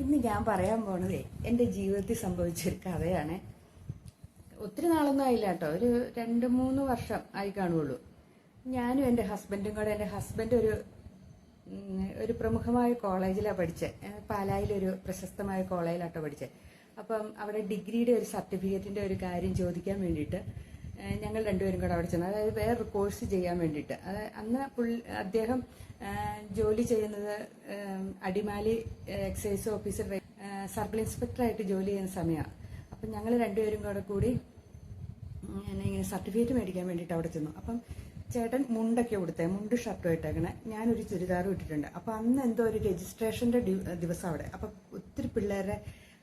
ഇന്ന് ഞാൻ പറയാൻ പോണതേ എന്റെ ജീവിതത്തിൽ സംഭവിച്ചൊരു കഥയാണ്. ഒത്തിരി നാളൊന്നും ആയില്ല കേട്ടോ ഒരു രണ്ട് മൂന്ന് വർഷം ആയി കാണുള്ളൂ ഞാനും എന്റെ ഹസ്ബൻഡും കൂടെ എന്റെ ഹസ്ബൻഡ് ഒരു ഒരു പ്രമുഖമായ കോളേജിലാണ് പഠിച്ചത് പാലായിലൊരു പ്രശസ്തമായ കോളേജിലാട്ടോ പഠിച്ചത് അപ്പം അവിടെ ഡിഗ്രിയുടെ ഒരു സർട്ടിഫിക്കറ്റിന്റെ ഒരു കാര്യം ചോദിക്കാൻ വേണ്ടിയിട്ട് ഞങ്ങൾ രണ്ടുപേരും കൂടെ അവിടെ ചെന്നു. അതായത് വേറൊരു കോഴ്സ് ചെയ്യാൻ വേണ്ടിയിട്ട്. അത് അന്ന് പുള്ളി അദ്ദേഹം ജോലി ചെയ്യുന്നത് അടിമാലി എക്സൈസ് ഓഫീസർ സർക്കിൾ ഇൻസ്പെക്ടറായിട്ട് ജോലി ചെയ്യുന്ന സമയമാണ് അപ്പം ഞങ്ങൾ രണ്ടുപേരും കൂടെ കൂടി ഇങ്ങനെ സർട്ടിഫിക്കറ്റ് മേടിക്കാൻ വേണ്ടിയിട്ട് അവിടെ ചെന്നു. അപ്പം ചേട്ടൻ മുണ്ടൊക്കെ കൊടുത്തേ മുണ്ട് ഷർട്ടും ഇട്ടേക്കണേ. ഞാനൊരു ചുരിദാറും ഇട്ടിട്ടുണ്ട്. അപ്പം അന്ന് എന്തോ ഒരു രജിസ്ട്രേഷന്റെ ദിവസം അവിടെ. അപ്പം ഒത്തിരി പിള്ളേരുടെ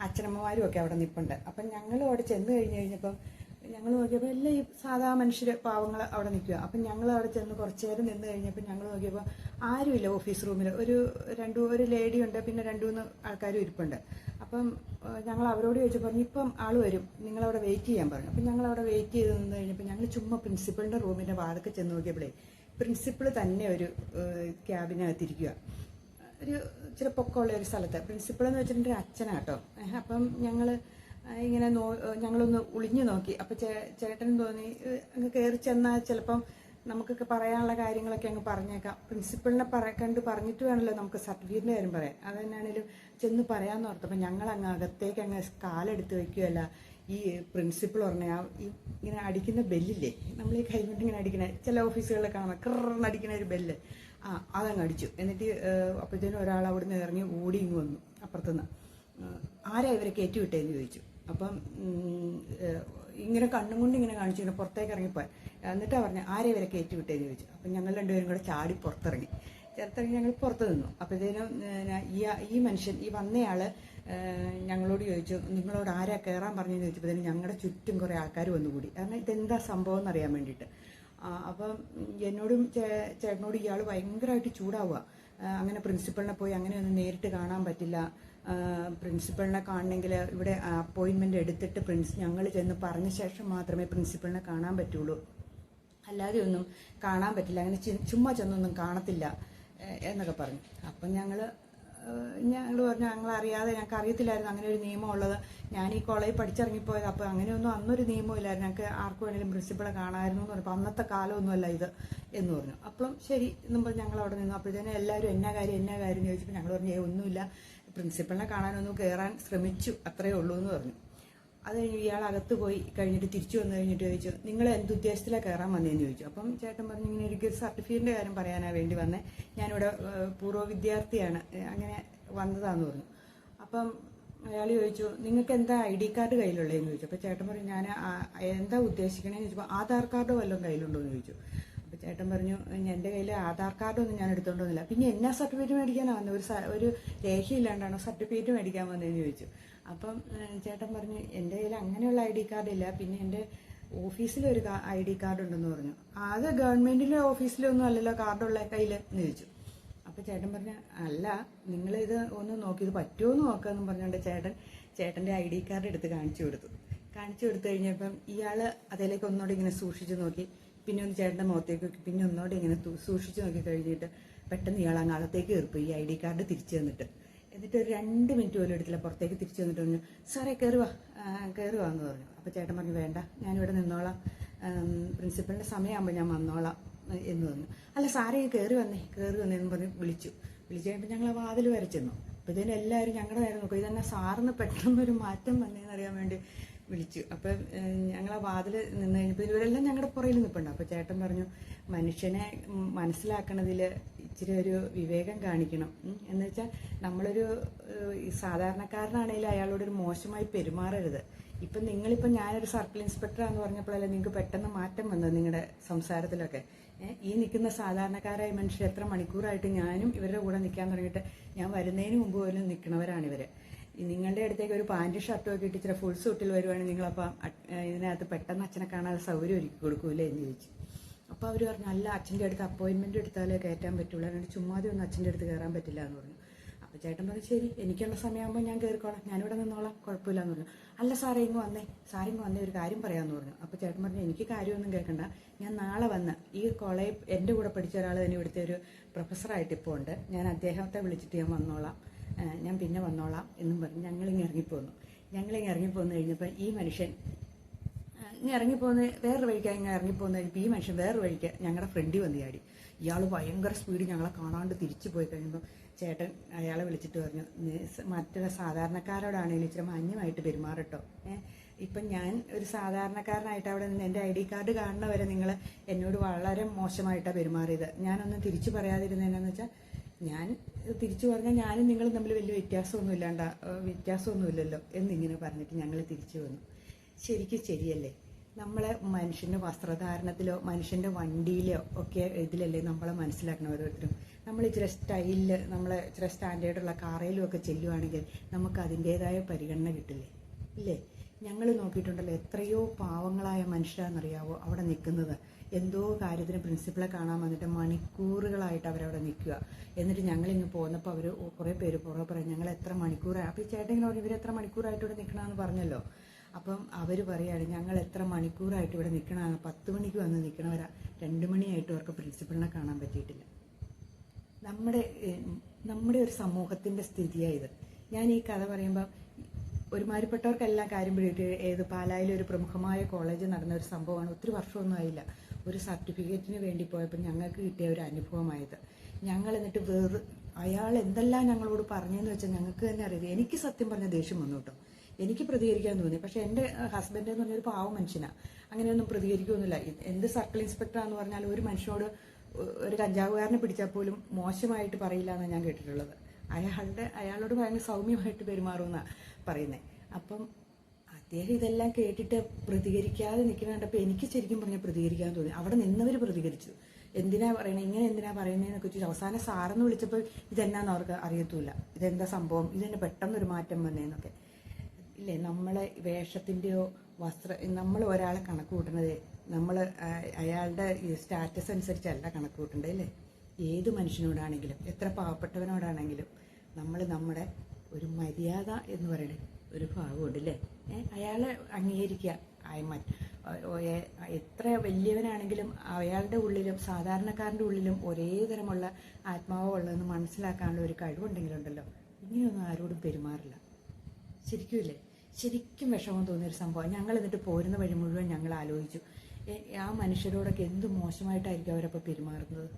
അച്ഛനമ്മമാരും ഒക്കെ അവിടെ നിൽപ്പുണ്ട് അപ്പം ഞങ്ങളും അവിടെ ചെന്ന് കഴിഞ്ഞ് കഴിഞ്ഞപ്പം ഞങ്ങൾ നോക്കിയപ്പോൾ എല്ലാം ഈ സാധാ മനുഷ്യർ പാവങ്ങൾ അവിടെ നിൽക്കുക അപ്പം ഞങ്ങൾ അവിടെ ചെന്ന് കുറച്ച് നേരം നിന്ന് കഴിഞ്ഞപ്പോൾ ഞങ്ങൾ നോക്കിയപ്പോൾ ആരുമില്ല ഓഫീസ് റൂമിൽ ഒരു രണ്ടു ഒരു ലേഡി ഉണ്ട് പിന്നെ രണ്ടു മൂന്ന് ആൾക്കാരും ഇരിപ്പുണ്ട്. അപ്പം ഞങ്ങൾ അവരോട് ചോദിച്ചു പറഞ്ഞു ഇപ്പം ആൾ വരും. നിങ്ങളവിടെ വെയിറ്റ് ചെയ്യാൻ പറഞ്ഞു. അപ്പം ഞങ്ങൾ അവിടെ വെയിറ്റ് ചെയ്ത് നിന്ന് കഴിഞ്ഞപ്പോൾ ഞങ്ങൾ ചുമ്മാ പ്രിൻസിപ്പളിന്റെ റൂമിന്റെ വാതൊക്കെ ചെന്ന് നോക്കിയപ്പോഴേ പ്രിൻസിപ്പിൾ തന്നെ ഒരു ക്യാബിനകത്തിരിക്കുക ഒരു ഇച്ചിരി പൊക്കമുള്ള ഒരു സ്ഥലത്ത്. പ്രിൻസിപ്പിൾ എന്ന് വെച്ചിട്ടുണ്ടെങ്കിൽ അച്ഛനാട്ടോ അപ്പം ഞങ്ങൾ ഇങ്ങനെ നോ ഞങ്ങളൊന്ന് ഒളിഞ്ഞു നോക്കി. അപ്പം ചേ തോന്നി അങ്ങ് കയറി ചെന്നാൽ ചിലപ്പം നമുക്കൊക്കെ പറയാനുള്ള കാര്യങ്ങളൊക്കെ അങ്ങ് പറഞ്ഞേക്കാം. പ്രിൻസിപ്പളിനെ പറ കണ്ട് പറഞ്ഞിട്ട് വേണമല്ലോ നമുക്ക് സർട്ടിഫിക്കറ്റിന്റെ കാര്യം പറയാം അത് തന്നെയാണെങ്കിലും ചെന്ന് പറയാമെന്ന് ഓർത്തപ്പോൾ ഞങ്ങൾ അങ്ങ് അകത്തേക്ക് അങ്ങ് കാലെടുത്ത് വെക്കുകയല്ല. ഈ പ്രിൻസിപ്പൾ പറഞ്ഞ ഈ ഇങ്ങനെ അടിക്കുന്ന ബെല്ലില്ലേ? നമ്മൾ ഈ കൈ കൊണ്ട് ഇങ്ങനെ അടിക്കണ ചില ഓഫീസുകളിലൊക്കെ കാണാം കിറന്ന് അടിക്കുന്ന ഒരു ബെല്ല്. ആ അതങ്ങ് അടിച്ചു. എന്നിട്ട് അപ്പോഴത്തേനും ഒരാൾ അവിടുന്ന് ഇറങ്ങി ഓടി ഇങ്ങ് വന്നു അപ്പുറത്തുനിന്ന്. ആരാ ഇവരെ കയറ്റി വിട്ടേന്ന് ചോദിച്ചു. അപ്പം ഇങ്ങനെ കണ്ണും കൊണ്ട് ഇങ്ങനെ കാണിച്ചു പുറത്തേക്ക് ഇറങ്ങിപ്പോയി. എന്നിട്ടാ പറഞ്ഞു ആരെ ഇവരെ കയറ്റി വിട്ടേന്ന് ചോദിച്ചു? അപ്പം ഞങ്ങൾ രണ്ടുപേരും കൂടെ ചാടി പുറത്തിറങ്ങി. ചേർത്തിറങ്ങി ഞങ്ങൾ പുറത്ത് നിന്നു. അപ്പോഴത്തേനും ഈ ഈ മനുഷ്യൻ ഈ വന്നയാൾ ഞങ്ങളോട് ചോദിച്ചു നിങ്ങളോട് ആരാ കയറാൻ പറഞ്ഞെന്ന് ചോദിച്ചപ്പോഴത്തേനും ഞങ്ങളുടെ ചുറ്റും കുറേ ആൾക്കാർ വന്നുകൂടി. കാരണം ഇതെന്താ സംഭവം എന്നറിയാൻ വേണ്ടിയിട്ട്. അപ്പം എന്നോടും ചേട്ടനോടും ഇയാൾ ഭയങ്കരമായിട്ട് ചൂടാവുക. അങ്ങനെ പ്രിൻസിപ്പളിനെ പോയി അങ്ങനെ അങ്ങനെയൊന്നും നേരിട്ട് കാണാൻ പറ്റില്ല. പ്രിൻസിപ്പളിനെ കാണണമെങ്കിൽ ഇവിടെ അപ്പോയിൻമെന്റ് എടുത്തിട്ട് പ്രിൻസ് ഞങ്ങൾ ചെന്ന് പറഞ്ഞ ശേഷം മാത്രമേ പ്രിൻസിപ്പളിനെ കാണാൻ പറ്റുള്ളൂ. അല്ലാതെ ഒന്നും കാണാൻ പറ്റില്ല. അങ്ങനെ ചുമ്മാ ചെന്നൊന്നും കാണത്തില്ല എന്നൊക്കെ പറഞ്ഞു. അപ്പം ഞങ്ങൾ ഞങ്ങൾ പറഞ്ഞു ഞങ്ങൾ അറിയാതെ ഞങ്ങൾക്ക് അറിയത്തില്ലായിരുന്നു അങ്ങനെ ഒരു നിയമം ഉള്ളത്. ഞാൻ ഈ കോളേജ് പഠിച്ചിറങ്ങിപ്പോയത്. അപ്പോൾ അങ്ങനെയൊന്നും അന്നൊരു നിയമമില്ലായിരുന്നു ഞങ്ങൾക്ക് ആർക്കും വേണമെങ്കിലും പ്രിൻസിപ്പളെ കാണാമായിരുന്നു എന്ന് പറഞ്ഞപ്പോൾ അന്നത്തെ കാലമൊന്നുമല്ല ഇത് എന്ന് പറഞ്ഞു. അപ്പം ശരി എന്നും പറഞ്ഞ് ഞങ്ങൾ അവിടെ നിന്നു. അപ്പോഴത്തേനും എല്ലാവരും എന്നാ കാര്യം എന്നാ കാര്യം ചോദിച്ചപ്പോൾ ഞങ്ങൾ പറഞ്ഞു ഏ ഒന്നുമില്ല. പ്രിൻസിപ്പളിനെ കാണാനൊന്നും കയറാൻ ശ്രമിച്ചു അത്രയേ ഉള്ളൂ എന്ന് പറഞ്ഞു. അത് കഴിഞ്ഞ് ഇയാൾ അകത്ത് പോയി കഴിഞ്ഞിട്ട് തിരിച്ചു വന്നു കഴിഞ്ഞിട്ട് ചോദിച്ചു നിങ്ങൾ എന്തുദ്ദേശത്തിലാണ് കയറാൻ വന്നതെന്ന് ചോദിച്ചു. അപ്പം ചേട്ടൻ പറഞ്ഞു ഇങ്ങനെ എനിക്ക് സർട്ടിഫിക്കറ്റിന്റെ കാര്യം പറയാനാണ് വേണ്ടി വന്നേ. ഞാനിവിടെ പൂർവ വിദ്യാർത്ഥിയാണ്. അങ്ങനെ വന്നതാന്ന് പറഞ്ഞു. അപ്പം അയാൾ ചോദിച്ചു നിങ്ങൾക്ക് എന്താ ഐ ഡി കാർഡ് കയ്യിലുള്ളതെന്ന്? ചോദിച്ചു. അപ്പോൾ ചേട്ടൻ പറഞ്ഞു ഞാൻ എന്താ ഉദ്ദേശിക്കണേന്ന് ചോദിച്ചപ്പോൾ ആധാർ കാർഡ് വല്ലതും കയ്യിലുണ്ടോ എന്ന് ചോദിച്ചു. ചേട്ടൻ പറഞ്ഞു എന്റെ കയ്യിൽ ആധാർ കാർഡൊന്നും ഞാൻ എടുത്തോണ്ട് വന്നില്ല പിന്നെ എന്നാ സർട്ടിഫിക്കറ്റ് മേടിക്കാനാണ് വന്നത് ഒരു ഒരു രേഖയില്ലാണ്ടാണോ സർട്ടിഫിക്കറ്റ് മേടിക്കാൻ വന്നതെന്ന് ചോദിച്ചു. അപ്പം ചേട്ടൻ പറഞ്ഞു എന്റെ കയ്യിൽ അങ്ങനെയുള്ള ഐ ഡി കാർഡില്ല പിന്നെ എന്റെ ഓഫീസിലൊരു ഐ ഡി കാർഡ് ഉണ്ടെന്ന് പറഞ്ഞു. അത് ഗവൺമെന്റിലെ ഓഫീസിലൊന്നും അല്ലല്ലോ കാർഡുള്ള കയ്യിൽ എന്ന് ചോദിച്ചു. അപ്പോൾ ചേട്ടൻ പറഞ്ഞു അല്ല നിങ്ങളിത് ഒന്ന് നോക്കി ഇത് പറ്റുമോ എന്ന് നോക്കാമെന്നും പറഞ്ഞുകൊണ്ട് ചേട്ടൻ ചേട്ടന്റെ ഐ ഡി കാർഡ് എടുത്ത് കാണിച്ചു കൊടുത്തു. കാണിച്ചു കൊടുത്തു കഴിഞ്ഞപ്പം ഇയാൾ അതിലേക്ക് ഒന്നുകൂടി ഇങ്ങനെ സൂക്ഷിച്ചു നോക്കി. പിന്നെ ഒന്ന് ചേട്ടന്റെ മുഖത്തേക്ക് പിന്നെ ഒന്നുകൂടെ ഇങ്ങനെ സൂക്ഷിച്ച് നോക്കി കഴിഞ്ഞിട്ട് പെട്ടെന്ന് ഇയാൾ അങ്ങ് അകത്തേക്ക് കയറിപ്പോയി ഈ ഐ ഡി കാർഡ് തിരിച്ചു തന്നിട്ട്. എന്നിട്ട് ഒരു രണ്ട് മിനിറ്റ് പോലും എടുത്തില്ല പുറത്തേക്ക് തിരിച്ചു വന്നിട്ട് പറഞ്ഞു സാറേ കയറുവാ. കയറുവാ എന്ന് പറഞ്ഞു. അപ്പോൾ ചേട്ടൻ പറഞ്ഞു വേണ്ട ഞാനിവിടെ നിന്നോളാം. പ്രിൻസിപ്പളിന്റെ സമയമാകുമ്പോൾ ഞാൻ വന്നോളാം എന്ന് പറഞ്ഞു. അല്ല സാറേ കയറി വന്നേ കയറി വന്നേ എന്ന് പറഞ്ഞ് വിളിച്ചു. വിളിച്ചു കഴിഞ്ഞപ്പോൾ ഞങ്ങൾ വാതിൽ വരച്ചെന്നു ചെന്നു അപ്പോൾ ഇതിന് എല്ലാവരും ഞങ്ങളുടെ നേരം നോക്കും. ഇതന്നെ സാറിന് പെട്ടെന്നൊരു മാറ്റം വന്നേന്നറിയാൻ വേണ്ടി വിളിച്ചു. അപ്പം ഞങ്ങൾ ആ വാതിൽ നിന്ന് കഴിഞ്ഞപ്പോൾ ഇവരെല്ലാം ഞങ്ങളുടെ പുറയിൽ നിൽപ്പുണ്ട് അപ്പോൾ ചേട്ടൻ പറഞ്ഞു മനുഷ്യനെ മനസ്സിലാക്കണതിൽ ഇച്ചിരി ഒരു വിവേകം കാണിക്കണം. എന്ന് വെച്ചാൽ നമ്മളൊരു ഏഹ്, അയാളോട് സാധാരണക്കാരനാണെങ്കിൽ അയാളോടൊരു മോശമായി പെരുമാറരുത്. ഇപ്പം നിങ്ങളിപ്പം ഞാനൊരു സർക്കിൾ ഇൻസ്പെക്ടറാന്ന് പറഞ്ഞപ്പോഴല്ലേ നിങ്ങൾക്ക് പെട്ടെന്ന് മാറ്റം വന്നത് നിങ്ങളുടെ സംസാരത്തിലൊക്കെ? ഈ നിൽക്കുന്ന സാധാരണക്കാരായ മനുഷ്യർ എത്ര മണിക്കൂറായിട്ട് ഞാനും ഇവരുടെ കൂടെ നിൽക്കാൻ തുടങ്ങിയിട്ട് ഞാൻ വരുന്നതിന് മുമ്പ് പോലും നിൽക്കണവരാണ് ഇവർ നിങ്ങളുടെ അടുത്തേക്ക് ഒരു പാന്റ് ഷർട്ടും ഒക്കെ ഇട്ട് ഇച്ചിരി ഫുൾ സൂട്ടിൽ വരുവാണെങ്കിൽ നിങ്ങളപ്പം ഇതിനകത്ത് പെട്ടെന്ന് അച്ഛനെ കാണാതെ സൗകര്യം ഒരുക്കി കൊടുക്കൂലേ എന്ന് ചോദിച്ചു. അപ്പോൾ അവർ പറഞ്ഞു അല്ല അച്ഛന്റെ അടുത്ത് അപ്പോയിൻമെന്റ് എടുത്താലേ കയറ്റാൻ പറ്റുള്ളൂ. അതുകൊണ്ട് ചുമ്മാതെ ഒന്നും അച്ഛന്റെ അടുത്ത് കയറാൻ പറ്റില്ല എന്ന് പറഞ്ഞു. അപ്പോൾ ചേട്ടൻ പറഞ്ഞു ശരി എനിക്കുള്ള സമയമാകുമ്പോൾ ഞാൻ കയറിക്കോളാം. ഞാനിവിടെ നിന്നോളാം. കുഴപ്പമില്ല എന്ന് പറഞ്ഞു. അല്ല സാറേ ഇങ്ങ് വന്നേ. സാറേ വന്നേ. ഒരു കാര്യം പറയാമെന്ന് പറഞ്ഞു. അപ്പോൾ ചേട്ടൻ പറഞ്ഞു എനിക്ക് കാര്യമൊന്നും കേൾക്കണ്ട. ഞാൻ നാളെ വന്ന് ഈ കോളേജ് എന്റെ കൂടെ പഠിച്ച ഒരാൾ തന്നെ ഇവിടുത്തെ ഒരു പ്രൊഫസറായിട്ട് ഇപ്പോൾ ഉണ്ട്. ഞാൻ അദ്ദേഹത്തെ വിളിച്ചിട്ട് ഞാൻ വന്നോളാം. ഞാൻ പിന്നെ വന്നോളാം എന്നും പറഞ്ഞ് ഞങ്ങളിങ്ങ് ഇറങ്ങിപ്പോന്നു. ഞങ്ങളിങ്ങ് ഇറങ്ങിപ്പോന്നു കഴിഞ്ഞപ്പോൾ ഈ മനുഷ്യൻ ഇങ്ങനെ ഇങ്ങ് ഇറങ്ങിപ്പോന്ന് വേറൊരു വഴിക്ക് ഇങ്ങ് ഇറങ്ങിപ്പോന്ന് കഴിഞ്ഞപ്പോൾ ഈ മനുഷ്യൻ വേറൊരു വഴിക്ക് ഞങ്ങളുടെ ഫ്രണ്ടിൽ വന്ന് ചാടി. ഇയാൾ ഭയങ്കര സ്പീഡ് ഞങ്ങളെ കാണാണ്ട് തിരിച്ചു പോയി കഴിയുമ്പോൾ ചേട്ടൻ അയാളെ വിളിച്ചിട്ട് പറഞ്ഞു "നീ സ- മറ്റുള്ള സാധാരണക്കാരോടാണെങ്കിലും ഇച്ചിരി മാന്യമായിട്ട് പെരുമാറട്ടോ. ഏഹ് ഇപ്പം ഞാൻ ഒരു സാധാരണക്കാരനായിട്ട് അവിടെ നിന്ന് എന്റെ ഐ ഡി കാർഡ് കാണുന്നവരെ നിങ്ങൾ എന്നോട് വളരെ മോശമായിട്ടാണ് പെരുമാറിയത്. ഞാനൊന്നും തിരിച്ചു പറയാതിരുന്നതെന്നു വെച്ചാൽ ഞാൻ തിരിച്ചു പറഞ്ഞാൽ ഞാനും നിങ്ങളും തമ്മിൽ വലിയ വ്യത്യാസമൊന്നും ഇല്ലാണ്ട വ്യത്യാസമൊന്നുമില്ലല്ലോ എന്നിങ്ങനെ പറഞ്ഞിട്ട് ഞങ്ങൾ തിരിച്ചു വന്നു. ശരിക്കും ശരിയല്ലേ? നമ്മളെ മനുഷ്യന്റെ വസ്ത്രധാരണത്തിലോ മനുഷ്യന്റെ വണ്ടിയിലോ ഒക്കെ ഇതിലല്ലേ നമ്മളെ മനസ്സിലാക്കണം ഓരോരുത്തരും. നമ്മൾ ഇച്ചിരി സ്റ്റൈലിൽ നമ്മളെ ഇച്ചിരി സ്റ്റാൻഡേർഡുള്ള കാറയിലും ഒക്കെ ചെല്ലുവാണെങ്കിൽ നമുക്ക് അതിന്റേതായ പരിഗണന കിട്ടില്ലേ? ഇല്ലേ? ഞങ്ങൾ നോക്കിയിട്ടുണ്ടല്ലോ എത്രയോ പാവങ്ങളായ മനുഷ്യരാണെന്നറിയാവോ അവിടെ നിൽക്കുന്നത്. എന്തോ കാര്യത്തിന് പ്രിൻസിപ്പളെ കാണാൻ വന്നിട്ട് മണിക്കൂറുകളായിട്ട് അവരവിടെ നിൽക്കുക. എന്നിട്ട് ഞങ്ങളിങ്ങ് പോന്നപ്പോൾ അവർ കുറേ പേര് പുറകെ പറയും ഞങ്ങൾ എത്ര മണിക്കൂറായി? അപ്പോൾ ഈ പറഞ്ഞു ഇവർ എത്ര മണിക്കൂറായിട്ട് ഇവിടെ നിൽക്കണമെന്ന് പറഞ്ഞല്ലോ. അപ്പം അവർ പറയാണ് ഞങ്ങൾ എത്ര മണിക്കൂറായിട്ട് ഇവിടെ നിൽക്കണമെന്ന് പത്ത് മണിക്ക് വന്ന് നിൽക്കണവരാ. രണ്ട് മണിയായിട്ട് അവർക്ക് പ്രിൻസിപ്പളിനെ കാണാൻ പറ്റിയിട്ടില്ല. നമ്മുടെ നമ്മുടെ ഒരു സമൂഹത്തിന്റെ സ്ഥിതിയായത് ഞാൻ ഈ കഥ പറയുമ്പോൾ ഒരുമാതിരിപ്പെട്ടവർക്കെല്ലാം കാര്യം പിടിയിട്ട് ഏത് പാലായിലെ ഒരു പ്രമുഖമായ കോളേജ് നടന്ന ഒരു സംഭവമാണ്. ഒത്തിരി വർഷമൊന്നും ആയില്ല. ഒരു സർട്ടിഫിക്കറ്റിന് വേണ്ടി പോയപ്പോൾ ഞങ്ങൾക്ക് കിട്ടിയ ഒരു അനുഭവമായത്. ഞങ്ങൾ എന്നിട്ട് വേറെ അയാൾ എന്തെല്ലാം ഞങ്ങളോട് പറഞ്ഞെന്ന് വെച്ചാൽ ഞങ്ങൾക്ക് തന്നെ അറിയില്ല. എനിക്ക് സത്യം പറഞ്ഞ ദേഷ്യം വന്നു കേട്ടോ. എനിക്ക് പ്രതികരിക്കാൻ തോന്നി. പക്ഷെ എന്റെ ഹസ്ബൻഡ് എന്ന് പറഞ്ഞൊരു പാവ മനുഷ്യനാണ് അങ്ങനെയൊന്നും പ്രതികരിക്കുകയൊന്നുമില്ല. ഇത് എന്ത് സർക്കിൾ ഇൻസ്പെക്ടറാന്ന് പറഞ്ഞാൽ ഒരു മനുഷ്യനോട് ഒരു കഞ്ചാവുകാരനെ പിടിച്ചാൽ പോലും മോശമായിട്ട് പറയില്ല എന്നാണ് ഞാൻ കേട്ടിട്ടുള്ളത്. അയാളുടെ അയാളോട് ഭയങ്കര സൗമ്യമായിട്ട് പെരുമാറുമെന്നാണ് പറയുന്നത് അപ്പം അദ്ദേഹം ഇതെല്ലാം കേട്ടിട്ട് പ്രതികരിക്കാതെ നിൽക്കുന്ന കണ്ടപ്പോൾ എനിക്ക് ശരിക്കും പറഞ്ഞാൽ പ്രതികരിക്കാൻ തോന്നി. അവിടെ നിന്നവർ പ്രതികരിച്ചു. എന്തിനാ പറയണേ? ഇങ്ങനെ എന്തിനാ പറയുന്നതെന്നൊക്കെ ചോദിച്ചു. അവസാനം സാറെന്ന് വിളിച്ചപ്പോൾ ഇതെന്നാന്ന് അവർക്ക് അറിയത്തൂല ഇതെന്താ സംഭവം? ഇതെന്നെ പെട്ടെന്നൊരു മാറ്റം വന്നേന്നൊക്കെ. ഇല്ലേ? നമ്മളെ വേഷത്തിന്റെയോ വസ്ത്ര നമ്മൾ ഒരാളെ കണക്ക് കൂട്ടുന്നത് നമ്മൾ അയാളുടെ സ്റ്റാറ്റസ് അനുസരിച്ചല്ല കണക്ക് കൂട്ടേണ്ടത് അല്ലേ ഏത് മനുഷ്യനോടാണെങ്കിലും എത്ര പാവപ്പെട്ടവനോടാണെങ്കിലും നമ്മൾ നമ്മുടെ ഒരു മര്യാദ എന്ന് പറയുന്നത് ഒരു ഭാഗമുണ്ട് അല്ലേ അയാളെ അംഗീകരിക്കുക. എത്ര വലിയവനാണെങ്കിലും അയാളുടെ ഉള്ളിലും സാധാരണക്കാരന്റെ ഉള്ളിലും ഒരേ തരമുള്ള ആത്മാവുള്ളതെന്ന് മനസ്സിലാക്കാനുള്ള ഒരു കഴിവുണ്ടെങ്കിലുണ്ടല്ലോ. ഇങ്ങനെയൊന്നും ആരോടും പെരുമാറില്ല. ശരിക്കുമില്ലേ ശരിക്കും വിഷമം തോന്നിയൊരു സംഭവം. ഞങ്ങൾ എന്നിട്ട് പോരുന്ന വഴി മുഴുവൻ ഞങ്ങൾ ആലോചിച്ചു. ആ മനുഷ്യരോടൊക്കെ എന്ത് മോശമായിട്ടായിരിക്കും അവരപ്പോൾ പെരുമാറുന്നത്?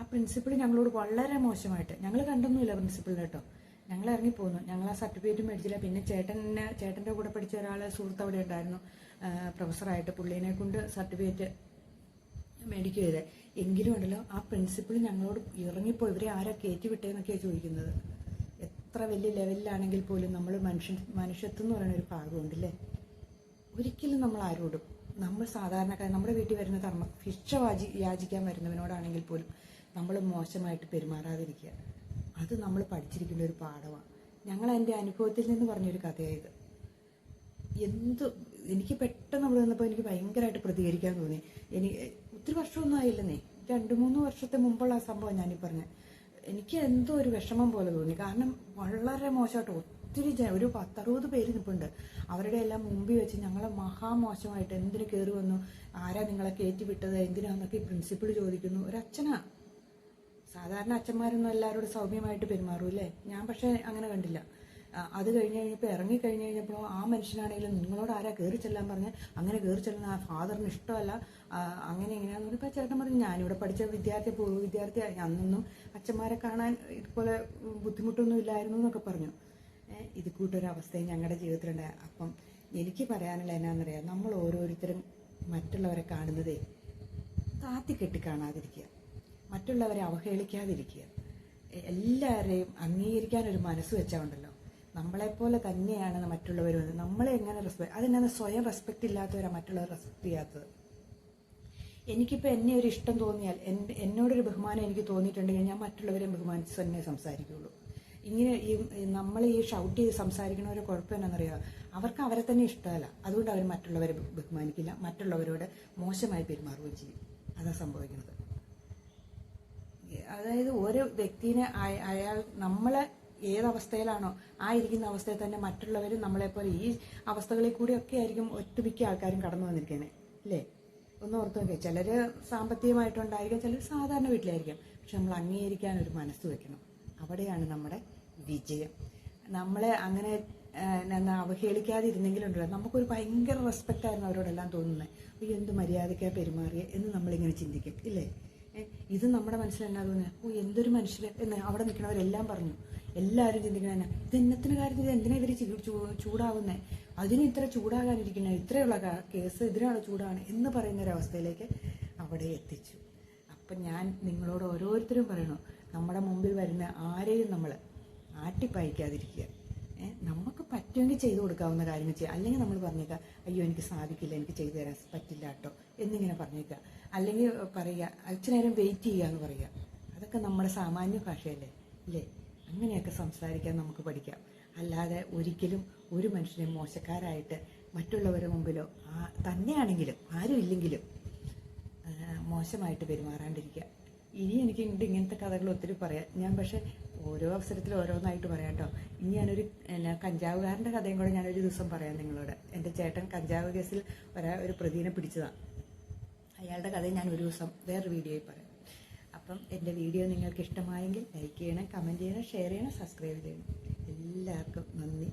ആ പ്രിൻസിപ്പിൾ ഞങ്ങളോട് വളരെ മോശമായിട്ട് ഞങ്ങൾ കണ്ടൊന്നുമില്ല പ്രിൻസിപ്പിളിന് കേട്ടോ. ഞങ്ങൾ ഇറങ്ങിപ്പോന്നു ഞങ്ങൾ ആ സർട്ടിഫിക്കറ്റ് മേടിച്ചില്ല. പിന്നെ ചേട്ടനെ ചേട്ടന്റെ കൂടെ പഠിച്ച ഒരാൾ സുഹൃത്ത് അവിടെ ഉണ്ടായിരുന്നു. പ്രൊഫസറായിട്ട് പുള്ളീനെ കൊണ്ട് സർട്ടിഫിക്കറ്റ് മേടിക്കുക ചെയ്തേ. എങ്കിലും ഉണ്ടല്ലോ ആ പ്രിൻസിപ്പിൾ ഞങ്ങളോട് ഇറങ്ങിപ്പോ ഇവരെ ആരാ കയറ്റി വിട്ടേന്നൊക്കെയാണ് ചോദിക്കുന്നത്? എത്ര വലിയ ലെവലിലാണെങ്കിൽ പോലും നമ്മൾ മനുഷ്യൻ മനുഷ്യത്വം എന്ന് പറയുന്ന ഒരു ഭാഗമുണ്ടല്ലേ? ഒരിക്കലും നമ്മൾ ആരോടും നമ്മൾ സാധാരണക്കാർ നമ്മുടെ വീട്ടിൽ വരുന്ന കർമ്മ ഭിക്ഷ യാചിക്കാൻ വരുന്നവനോടാണെങ്കിൽ പോലും നമ്മൾ മോശമായിട്ട് പെരുമാറാതിരിക്കുക. അത് നമ്മൾ പഠിച്ചിരിക്കുന്ന ഒരു പാഠമാണ് ഞങ്ങൾ എന്റെ അനുഭവത്തിൽ നിന്ന് പറഞ്ഞൊരു കഥയായത് എന്ത് എനിക്ക് പെട്ടെന്ന് അവിടെ വന്നപ്പോൾ എനിക്ക് ഭയങ്കരമായിട്ട് പ്രതികരിക്കാൻ തോന്നി. എനിക്ക് ഒത്തിരി വർഷമൊന്നും ആയില്ലെന്നേ. രണ്ട് മൂന്ന് വർഷത്തെ മുമ്പുള്ള ആ സംഭവം ഞാനീ പറഞ്ഞത് എനിക്ക് എന്തോ ഒരു വിഷമം പോലെ തോന്നി. കാരണം വളരെ മോശമായിട്ട് ഒത്തിരി ഒരു പത്തറുപത് പേര് നിൽപ്പുണ്ട് അവരുടെ എല്ലാം മുമ്പിൽ വെച്ച് ഞങ്ങളെ മഹാമോശമായിട്ട് എന്തിനു കയറി വന്നു? ആരാ നിങ്ങളെ കയറ്റി വിട്ടത്? എന്തിനാന്നൊക്കെ ഈ പ്രിൻസിപ്പിൾ ചോദിക്കുന്നു. ഒരു അച്ഛനാ സാധാരണ അച്ഛന്മാരൊന്നും എല്ലാവരോടും സൗമ്യമായിട്ട് പെരുമാറൂല്ലേ? ഞാൻ പക്ഷേ അങ്ങനെ കണ്ടില്ല. അത് കഴിഞ്ഞ് കഴിഞ്ഞപ്പോൾ ഇറങ്ങി കഴിഞ്ഞ് കഴിഞ്ഞപ്പോൾ ആ മനുഷ്യനാണെങ്കിലും നിങ്ങളോട് ആരാ കയറി ചെല്ലാൻ പറഞ്ഞ്? അങ്ങനെ കയറി ചെല്ലുന്ന ആ ഫാദറിന് ഇഷ്ടമല്ല. അങ്ങനെ എങ്ങനെയാന്ന് പറഞ്ഞപ്പോൾ ചേട്ടൻ പറഞ്ഞു ഞാനിവിടെ പഠിച്ച വിദ്യാർത്ഥി പൂർവ വിദ്യാർത്ഥി അന്നൊന്നും അച്ഛന്മാരെ കാണാൻ ഇതുപോലെ ബുദ്ധിമുട്ടൊന്നും ഇല്ലായിരുന്നു എന്നൊക്കെ പറഞ്ഞു. ഇത് കൂട്ടൊരവസ്ഥയും ഞങ്ങളുടെ ജീവിതത്തിലുണ്ടായ അപ്പം എനിക്ക് പറയാനുള്ള എന്നാന്നറിയാം? നമ്മൾ ഓരോരുത്തരും മറ്റുള്ളവരെ കാണുന്നതേ താത്തിക്കെട്ടി കാണാതിരിക്കുക. മറ്റുള്ളവരെ അവഹേളിക്കാതിരിക്കുക. എല്ലാവരെയും അംഗീകരിക്കാൻ ഒരു മനസ്സ് വെച്ചാൽ നമ്മളെപ്പോലെ തന്നെയാണ് മറ്റുള്ളവർ നമ്മളെ എങ്ങനെ റെസ്പെക്ട് അതിനകത്ത് സ്വയം റെസ്പെക്ട് ഇല്ലാത്തവരാണ് മറ്റുള്ളവർ റെസ്പെക്ട് ചെയ്യാത്തത്. എനിക്കിപ്പോൾ എന്നെ ഒരു ഇഷ്ടം തോന്നിയാൽ എന്നോടൊരു ബഹുമാനം എനിക്ക് തോന്നിയിട്ടുണ്ടെങ്കിൽ ഞാൻ മറ്റുള്ളവരെ ബഹുമാനിച്ച് തന്നെ സംസാരിക്കുകയുള്ളൂ ഇങ്ങനെ ഈ നമ്മൾ ഈ ഷൗട്ട് ചെയ്ത് സംസാരിക്കണവരെ കുഴപ്പം എന്നാണെന്നറിയാം അവർക്ക് അവരെ തന്നെ ഇഷ്ടമല്ല. അതുകൊണ്ട് അവർ മറ്റുള്ളവരെ ബഹുമാനിക്കില്ല. മറ്റുള്ളവരോട് മോശമായി പെരുമാറുകയും ചെയ്യും. അതാണ് സംഭവിക്കുന്നത്. അതായത് ഓരോ വ്യക്തിനെ അയാൾ നമ്മളെ ഏതവസ്ഥയിലാണോ ആ ഇരിക്കുന്ന അവസ്ഥയിൽ തന്നെ മറ്റുള്ളവരും നമ്മളെപ്പോലെ ഈ അവസ്ഥകളിൽ കൂടിയൊക്കെ ആയിരിക്കും ഒട്ടുമിക്ക ആൾക്കാരും കടന്നു വന്നിരിക്കുന്നത് അല്ലേ? ഒന്ന് ഓർത്ത് നോക്കിയ ചിലർ സാമ്പത്തികമായിട്ടുണ്ടായിരിക്കാം ചിലർ സാധാരണ വീട്ടിലായിരിക്കാം പക്ഷെ നമ്മൾ അംഗീകരിക്കാൻ ഒരു മനസ്സ് വെക്കണം. അവിടെയാണ് നമ്മുടെ വിജയം. നമ്മളെ അങ്ങനെ എന്നാ അവഹേളിക്കാതെ അവഹേളിക്കാതിരുന്നെങ്കിലുണ്ടല്ലോ നമുക്കൊരു ഭയങ്കര റെസ്പെക്റ്റായിരുന്നു അവരോടെല്ലാം തോന്നുന്നത് അയ്യോ എന്ത് മര്യാദയ്ക്കാണ് പെരുമാറിയ എന്ന് നമ്മളിങ്ങനെ ചിന്തിക്കും ഇല്ലേ? ഇത് നമ്മുടെ തോന്നുന്നത് ഓ എന്തൊരു മനുഷ്യർ എന്ന് അവിടെ നിൽക്കണവരെല്ലാം പറഞ്ഞു. എല്ലാവരും ചിന്തിക്കണ ഇത് എന്നത്തിന് കാര്യത്തിൽ ഇത് എന്തിനാ ഇവർ ചൂടാവുന്നത് അതിന് ഇത്ര ചൂടാകാനിരിക്കുന്നത് ഇത്രയുള്ള കേസ് ഇതിനാണ് ചൂടാണ് എന്ന് പറയുന്ന ഒരു അവസ്ഥയിലേക്ക് അവിടെ എത്തിച്ചു. അപ്പം ഞാൻ നിങ്ങളോട് ഓരോരുത്തരും പറയണു നമ്മുടെ മുമ്പിൽ വരുന്ന ആരെയും നമ്മൾ ആട്ടിപ്പായിക്കാതിരിക്കുക. നമുക്ക് പറ്റുമെങ്കിൽ ചെയ്തു കൊടുക്കാവുന്ന കാര്യങ്ങൾ ചെയ്യുക അല്ലെങ്കിൽ നമ്മൾ പറഞ്ഞേക്കുക അയ്യോ എനിക്ക് സാധിക്കില്ല എനിക്ക് ചെയ്തു തരാൻ പറ്റില്ല കേട്ടോ എന്നിങ്ങനെ പറഞ്ഞേക്കുക അല്ലെങ്കിൽ പറയുക അച്ഛൻ നേരം വെയിറ്റ് ചെയ്യുക എന്ന് പറയുക. അതൊക്കെ നമ്മുടെ സാമാന്യ ഭാഷയല്ലേ അല്ലേ അങ്ങനെയൊക്കെ സംസാരിക്കാൻ നമുക്ക് പഠിക്കാം. അല്ലാതെ ഒരിക്കലും ഒരു മനുഷ്യനെ മോശക്കാരായിട്ട് മറ്റുള്ളവരുടെ മുമ്പിലോ തന്നെയാണെങ്കിലും ആരും ഇല്ലെങ്കിലും മോശമായിട്ട് പെരുമാറാണ്ടിരിക്കുക. ഇനി എനിക്ക് ഇങ്ങനത്തെ കഥകൾ ഒത്തിരി പറയാം. ഞാൻ പക്ഷെ ഓരോ അവസരത്തിൽ ഓരോന്നായിട്ട് പറയാം കേട്ടോ. ഇനി ഞാനൊരു എന്നാ കഞ്ചാവുകാരന്റെ കഥയും കൂടെ ഞാനൊരു ദിവസം പറയാം നിങ്ങളോട്. എന്റെ ചേട്ടൻ കഞ്ചാവ് കേസിൽ ഒരാ ഒരു പ്രതിനെ പിടിച്ചതാണ് അയാളുടെ കഥ ഞാൻ ഒരു ദിവസം വേറൊരു വീഡിയോയിൽ പറയാം. അപ്പം എന്റെ വീഡിയോ നിങ്ങൾക്ക് ഇഷ്ടമായെങ്കിൽ ലൈക്ക് ചെയ്യണം കമന്റ് ചെയ്യണം ഷെയർ ചെയ്യണം സബ്സ്ക്രൈബ് ചെയ്യണം. എല്ലാവർക്കും നന്ദി.